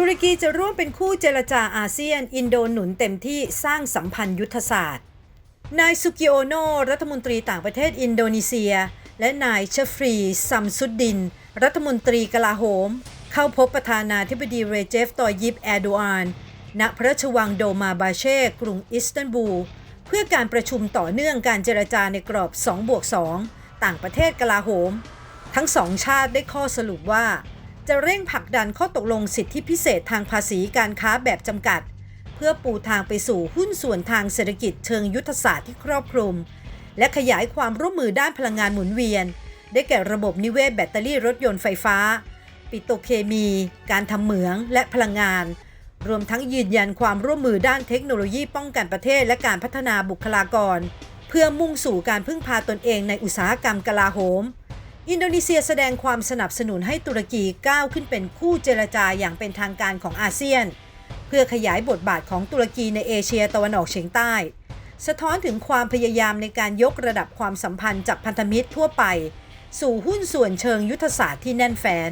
ตุรกีจะร่วมเป็นคู่เจรจาอาเซียน อินโดหนุนเต็มที่สร้างสัมพันธ์ยุทธศาสตร์ นายสุกิโอโน รัฐมนตรีต่างประเทศอินโดนีเซีย และนายเชฟรี ซัมซุดดิน รัฐมนตรีกลาโหม เข้าพบประธานาธิบดีเรเจฟตอยิปแอร์โดอาน ณพระราชวังโดมาบาเช่ กรุงอิสตันบูล เพื่อการประชุมต่อเนื่องการเจรจาในกรอบ2บวก2ต่างประเทศกลาโหม ทั้งสองชาติได้ข้อสรุปว่า จะเร่งผลักดันข้อตกลงสิทธิพิเศษทางภาษีการค้าแบบจำกัด เพื่อปูทางไปสู่หุ้นส่วนทางเศรษฐกิจเชิงยุทธศาสตร์ที่ครอบคลุม และขยายความร่วมมือด้านพลังงานหมุนเวียน ได้แก่ระบบนิเวศแบตเตอรี่รถยนต์ไฟฟ้า ปิโตรเคมี การทำเหมืองและพลังงาน รวมทั้งยืนยันความร่วมมือด้านเทคโนโลยีป้องกันประเทศและการพัฒนาบุคลากร เพื่อมุ่งสู่การพึ่งพาตนเองในอุตสาหกรรมกลาโหม อินโดนีเซียแสดงความสนับสนุนให้ตุรกีก้าวขึ้นเป็นคู่เจรจาอย่างเป็นทางการของอาเซียน เพื่อขยายบทบาทของตุรกีในเอเชียตะวันออกเฉียงใต้ สะท้อนถึงความพยายามในการยกระดับความสัมพันธ์จากพันธมิตรทั่วไป สู่หุ้นส่วนเชิงยุทธศาสตร์ที่แน่นแฟ้น